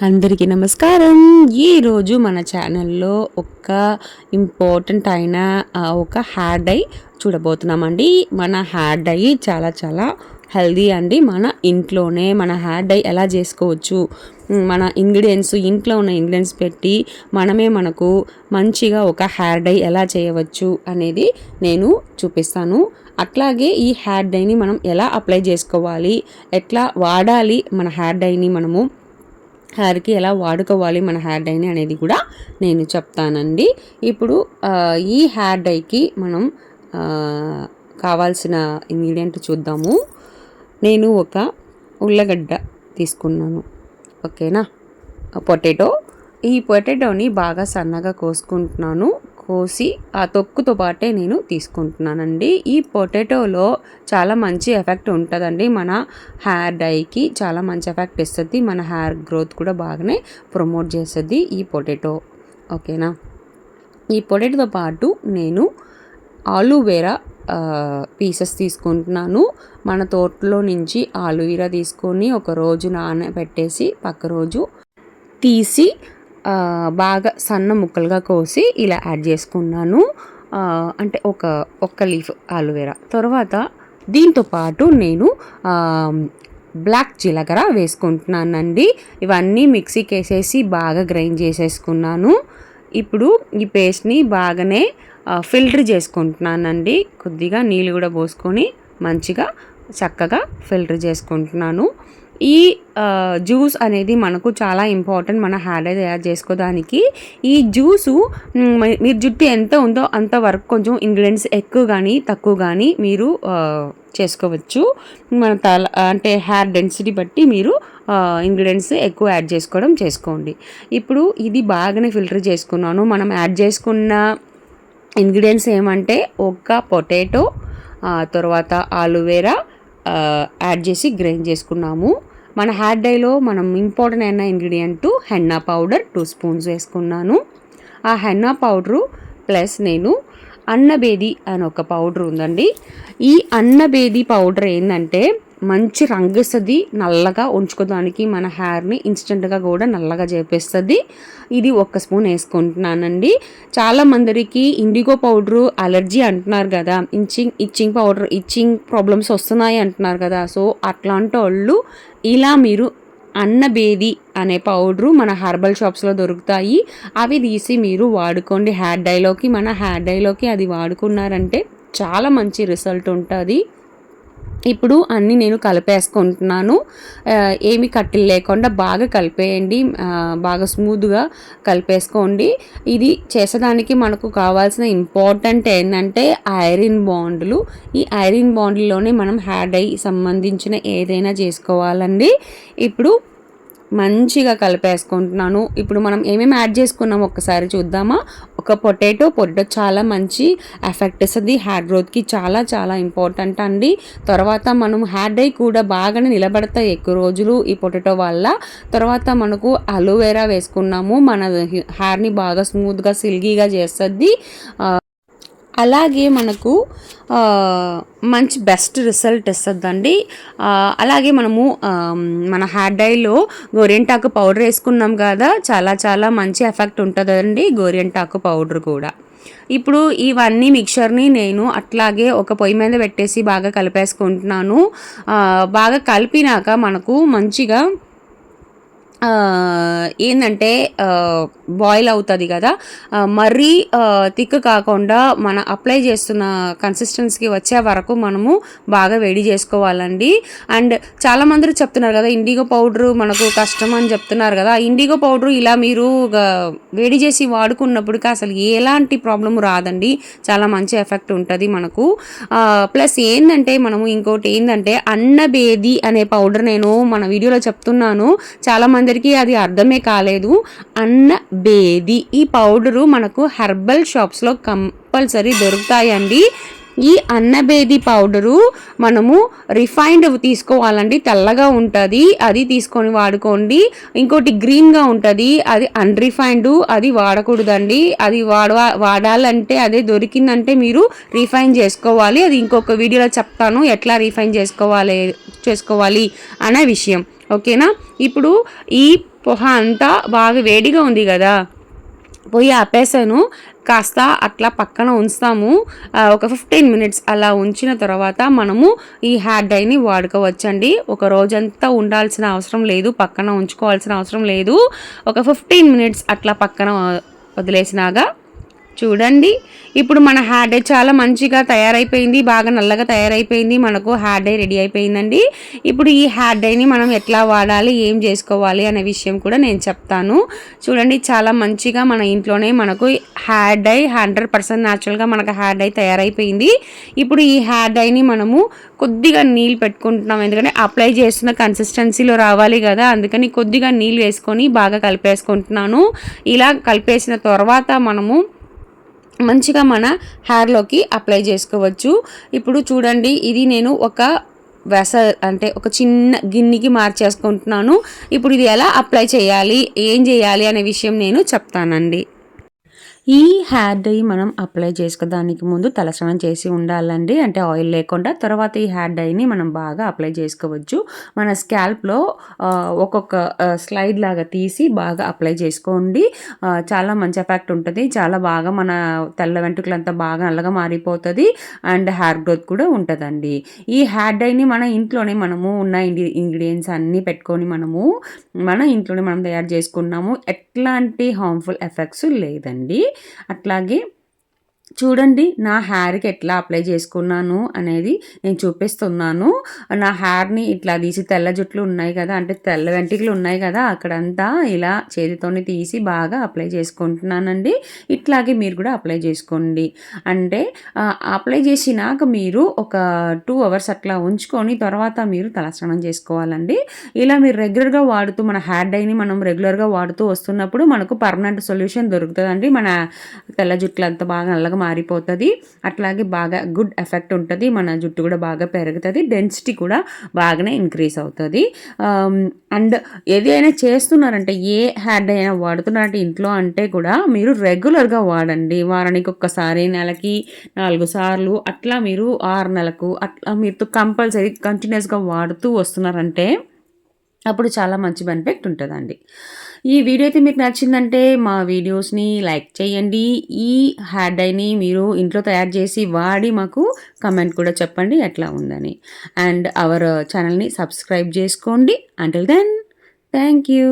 అందరికీ నమస్కారం. ఈరోజు మన ఛానల్లో ఒక ఇంపార్టెంట్ అయిన ఒక హెయిర్ డై చూడబోతున్నామండి. మన హెయిర్ డై చాలా చాలా హెల్దీ అండి. మన ఇంట్లోనే మన హెయిర్ డై ఎలా చేసుకోవచ్చు? మన ఇంగ్రీడియంట్స్ ఇంట్లో ఉన్న ఇంగ్రీడియంట్స్ పెట్టి మనమే మనకు మంచిగా ఒక హెయిర్ డై ఎలా చేయవచ్చు అనేది నేను చూపిస్తాను. అట్లాగే ఈ హెయిర్ డైని మనం ఎలా అప్లై చేసుకోవాలి? ఎట్లా వాడాలి? మన హెయిర్ డైని మనము హెయిర్కి ఎలా వాడుకోవాలి మన హెయిర్ డైని అనేది కూడా నేను చెప్తానండి. ఇప్పుడు ఈ హెయిర్ డైకి మనం కావాల్సిన ఇంగ్రీడియంట్ చూద్దాము. నేను ఒక ఉల్లగడ్డ తీసుకున్నాను. ఓకేనా? పొటాటో. ఈ పొటాటోని బాగా సన్నగా కోసుకుంటున్నాను. కోసి ఆ తొక్కుతో పాటే నేను తీసుకుంటున్నానండి. ఈ పొటాటోలో చాలా మంచి ఎఫెక్ట్ ఉంటుందండి. మన హెయిర్ డైకి చాలా మంచి ఎఫెక్ట్ ఇస్తుంది. మన హెయిర్ గ్రోత్ కూడా బాగానే ప్రమోట్ చేస్తుంది ఈ పొటాటో. ఓకేనా? ఈ పొటాటోతో పాటు నేను ఆలువేరా పీసెస్ తీసుకుంటున్నాను. మన తోటలో నుంచి ఆలువీరా తీసుకొని ఒక రోజు నానబెట్టేసి పక్క రోజు తీసి బాగా సన్న ముక్కలుగా కోసి ఇలా యాడ్ చేసుకున్నాను. అంటే ఒక ఒక్క లీఫ్ ఆలువేరా తర్వాత దీంతో పాటు నేను బ్లాక్ జీలకర్ర వేసుకుంటున్నానండి. ఇవన్నీ మిక్సీకి వేసేసి బాగా గ్రైండ్ చేసేసుకున్నాను. ఇప్పుడు ఈ పేస్ట్ని బాగానే ఫిల్టర్ చేసుకుంటున్నానండి. కొద్దిగా నీళ్ళు కూడా పోసుకొని మంచిగా చక్కగా ఫిల్టర్ చేసుకుంటున్నాను. ఈ జ్యూస్ అనేది మనకు చాలా ఇంపార్టెంట్ మన హ్యాడే తయారు చేసుకోవడానికి. ఈ జ్యూసు మీరు జుట్టు ఎంత ఉందో అంతవరకు కొంచెం ఇంగ్రీడియంట్స్ ఎక్కువ కానీ తక్కువ కానీ మీరు చేసుకోవచ్చు. మన తల అంటే హెయిర్ డెన్సిటీ బట్టి మీరు ఇంగ్రీడియంట్స్ ఎక్కువ యాడ్ చేసుకోవడం చేసుకోండి. ఇప్పుడు ఇది బాగానే ఫిల్టర్ చేసుకున్నాను. మనం యాడ్ చేసుకున్న ఇంగ్రీడియంట్స్ ఏమంటే ఒక పొటాటో తర్వాత ఆలువేరా యాడ్ చేసి గ్రైండ్ చేసుకున్నాము. మన హెయిర్ డైలో మనం ఇంపార్టెంట్ అయిన ingredient henna powder two spoons వేసుకున్నాను. ఆ హెన్నా పౌడరు ప్లస్ నేను అన్నబేది అని ఒక పౌడర్ ఉందండి. ఈ అన్నబేది పౌడర్ ఏంటంటే మంచి రంగు ఇస్తుంది నల్లగా ఉంచుకోవడానికి మన హెయిర్ని ఇన్స్టెంట్గా కూడా నల్లగా చేపిస్తుంది. ఇది ఒక్క స్పూన్ వేసుకుంటున్నానండి. చాలా మందికి ఇండిగో పౌడరు అలర్జీ అంటున్నారు కదా. Itching itching powder itching problems వస్తున్నాయి అంటున్నారు కదా. సో అట్లాంటి వాళ్ళు ఇలా మీరు అన్నబేది అనే పౌడరు మన హెర్బల్ షాప్స్లో దొరుకుతాయి. అవి తీసి మీరు వాడుకోండి. హెయిర్ డైలోకి మన హెయిర్ డైలోకి అది వాడుకున్నారంటే చాలా మంచి రిజల్ట్ ఉంటుంది. ఇప్పుడు అన్నీ నేను కలిపేసుకుంటున్నాను. ఏమి కట్టెలు లేకుండా బాగా కలిపేయండి. బాగా స్మూత్గా కలిపేసుకోండి. ఇది చేసేదానికి మనకు కావాల్సిన ఇంపార్టెంట్ ఏంటంటే ఐరన్ బాండ్లు. ఈ ఐరన్ బాండ్లోనే మనం హ్యాడ్ అయ్యి సంబంధించిన ఏదైనా చేసుకోవాలండి. ఇప్పుడు మంచిగా కలిపేసుకుంటున్నాను. ఇప్పుడు మనం ఏమేమి యాడ్ చేసుకున్నాం ఒక్కసారి చూద్దామా? ఒక పొటాటో పొటాటో చాలా మంచి ఎఫెక్ట్ ఇస్తుంది. హెయిర్ గ్రోత్కి చాలా చాలా ఇంపార్టెంట్ అండి. తర్వాత మనం హెయిర్ డై కూడా బాగానే నిలబడతాయి ఎక్కువ రోజులు ఈ పొటాటో వల్ల. తర్వాత మనకు అలోవెరా వేసుకున్నాము. మన హెయిర్ని బాగా స్మూత్గా సిల్గీగా చేస్తుంది. అలాగే మనకు మంచి బెస్ట్ రిజల్ట్ ఇస్తుందండి. అలాగే మనము మన హెయిర్ డైలో గోరింటాకు పౌడర్ వేసుకున్నాం కదా చాలా చాలా మంచి ఎఫెక్ట్ ఉంటుందండి గోరింటాకు పౌడర్ కూడా. ఇప్పుడు ఇవన్నీ మిక్చర్ని నేను అట్లాగే ఒక పొయ్యి మీద పెట్టేసి బాగా కలిపేసుకుంటున్నాను. బాగా కలిపినాక మనకు మంచిగా ఏంటంటే బాయిల్ అవుతుంది కదా మరీ థిక్ కాకుండా మన అప్లై చేస్తున్న కన్సిస్టెన్సీకి వచ్చే వరకు మనము బాగా వేడి చేసుకోవాలండి. అండ్ చాలామంది చెప్తున్నారు కదా ఇండిగో పౌడర్ మనకు కష్టం అని చెప్తున్నారు కదా ఇండిగో పౌడర్ ఇలా మీరు వేడి చేసి వాడుకున్నప్పటికీ అసలు ఎలాంటి ప్రాబ్లం రాదండి. చాలా మంచి ఎఫెక్ట్ ఉంటుంది మనకు. ప్లస్ ఏంటంటే మనము ఇంకోటి ఏంటంటే అన్నబేది అనే పౌడర్ నేను మన వీడియోలో చెప్తున్నాను. చాలామంది అందరికీ అది అర్థమే కాలేదు. అన్న బేది. ఈ పౌడరు మనకు హెర్బల్ షాప్స్లో కంపల్సరీ దొరుకుతాయండి. ఈ అన్నబేది పౌడరు మనము రిఫైన్డ్ తీసుకోవాలండి. తెల్లగా ఉంటుంది. అది తీసుకొని వాడుకోండి. ఇంకోటి గ్రీన్గా ఉంటుంది. అది అన్రిఫైన్డ్ అది వాడకూడదండి. అది వాడ వాడాలంటే అదే దొరికిందంటే మీరు రిఫైన్ చేసుకోవాలి. అది ఇంకొక వీడియోలో చెప్తాను. ఎట్లా రిఫైన్ చేసుకోవాలి చేసుకోవాలి అనే విషయం. ఓకేనా? ఇప్పుడు ఈ పొహ అంతా బాగా వేడిగా ఉంది కదా. పొయ్యి ఆపేసాను. కాస్త అట్లా పక్కన ఉంచుతాము. ఒక ఫిఫ్టీన్ మినిట్స్ అలా ఉంచిన తర్వాత మనము ఈ హ్యాడ్ డైని వాడుకోవచ్చండి. ఒక రోజంతా ఉండాల్సిన అవసరం లేదు పక్కన ఉంచుకోవాల్సిన అవసరం లేదు. ఒక ఫిఫ్టీన్ మినిట్స్ అట్లా పక్కన వదిలేసినాగా చూడండి. ఇప్పుడు మన హెయిర్ డై చాలా మంచిగా తయారైపోయింది. బాగా నల్లగా తయారైపోయింది. మనకు హెయిర్ డై రెడీ అయిపోయిందండి. ఇప్పుడు ఈ హెయిర్ డేని మనం ఎట్లా వాడాలి? ఏం చేసుకోవాలి? అనే విషయం కూడా నేను చెప్తాను. చూడండి చాలా మంచిగా మన ఇంట్లోనే మనకు హ్యాడ్ డై హండ్రెడ్ పర్సెంట్ న్యాచురల్గా మనకు హెయిర్ డై తయారైపోయింది. ఇప్పుడు ఈ హెయిర్ డైని మనము కొద్దిగా నీళ్ళు పెట్టుకుంటున్నాం. ఎందుకంటే అప్లై చేస్తున్న కన్సిస్టెన్సీలో రావాలి కదా. అందుకని కొద్దిగా నీళ్ళు వేసుకొని బాగా కలిపేసుకుంటున్నాను. ఇలా కలిపేసిన తర్వాత మనము మంచిగా మన హెయిర్లోకి అప్లై చేసుకోవచ్చు. ఇప్పుడు చూడండి ఇది నేను ఒక వెస అంటే ఒక చిన్న గిన్నెకి మార్చేసుకుంటున్నాను. ఇప్పుడు ఇది ఎలా అప్లై చేయాలి ఏం చేయాలి అనే విషయం నేను చెప్తానండి. ఈ హెయిర్ డై మనం అప్లై చేసుకోవడానికి ముందు తలస్నానం చేసి ఉండాలండి. అంటే ఆయిల్ లేకుండా తర్వాత ఈ హెయిర్ డైని మనం బాగా అప్లై చేసుకోవచ్చు. మన స్కాల్ప్లో ఒక్కొక్క స్లైడ్ లాగా తీసి బాగా అప్లై చేసుకోండి. చాలా మంచి ఎఫెక్ట్ ఉంటుంది. చాలా బాగా మన తెల్ల వెంట్రుకలంతా బాగా నల్లగా మారిపోతుంది. అండ్ హెయిర్ గ్రోత్ కూడా ఉంటుందండి. ఈ హెయిర్ డైని మన ఇంట్లోనే మనము ఉన్న ఇంగ్రీడియంట్స్ అన్నీ పెట్టుకొని మనము మన ఇంట్లోనే మనం తయారు చేసుకున్నాము. ఎట్లాంటి హార్మ్ఫుల్ ఎఫెక్ట్స్ లేదండి. అట్లాగే చూడండి నా హెయిర్కి ఎట్లా అప్లై చేసుకున్నాను అనేది నేను చూపిస్తున్నాను. నా హెయిర్ని ఇట్లా తీసి తెల్ల జుట్లు ఉన్నాయి కదా అంటే తెల్ల వెంటికలు ఉన్నాయి కదా అక్కడంతా ఇలా చేతితోని తీసి బాగా అప్లై చేసుకుంటున్నానండి. ఇట్లాగే మీరు కూడా అప్లై చేసుకోండి. అంటే అప్లై చేసినాక మీరు ఒక టూ అవర్స్ అట్లా ఉంచుకొని తర్వాత మీరు తలస్నానం చేసుకోవాలండి. ఇలా మీరు రెగ్యులర్గా వాడుతూ మన హెయిర్ డైని మనం రెగ్యులర్గా వాడుతూ వస్తున్నప్పుడు మనకు పర్మనెంట్ సొల్యూషన్ దొరుకుతుందండి. మన తెల్ల జుట్లు అంతా బాగా నల్లగా మారిపోతుంది. అట్లాగే బాగా గుడ్ ఎఫెక్ట్ ఉంటుంది. మన జుట్టు కూడా బాగా పెరుగుతుంది. డెన్సిటీ కూడా బాగానే ఇంక్రీజ్ అవుతుంది. అండ్ ఏదైనా చేస్తున్నారంటే ఏ హ్యాడ్ అయినా వాడుతున్నారంటే ఇంట్లో అంటే కూడా మీరు రెగ్యులర్గా వాడండి. వారానికి ఒక్కసారి నెలకి నాలుగు సార్లు అట్లా మీరు ఆరు నెలకు అట్లా మీరు కంపల్సరీ కంటిన్యూస్గా వాడుతూ వస్తున్నారంటే అప్పుడు చాలా మంచి బెనిఫిట్ ఉంటుందండి. ఈ వీడియో అయితే మీకు నచ్చిందంటే మా వీడియోస్ని లైక్ చేయండి. ఈ హ్యాడ్ డైని మీరు ఇంట్లో తయారు చేసి వాడి మాకు కమెంట్ కూడా చెప్పండి ఎట్లా ఉందని. అండ్ అవర్ uh, ఛానల్ని సబ్స్క్రైబ్ చేసుకోండి. Until then thank you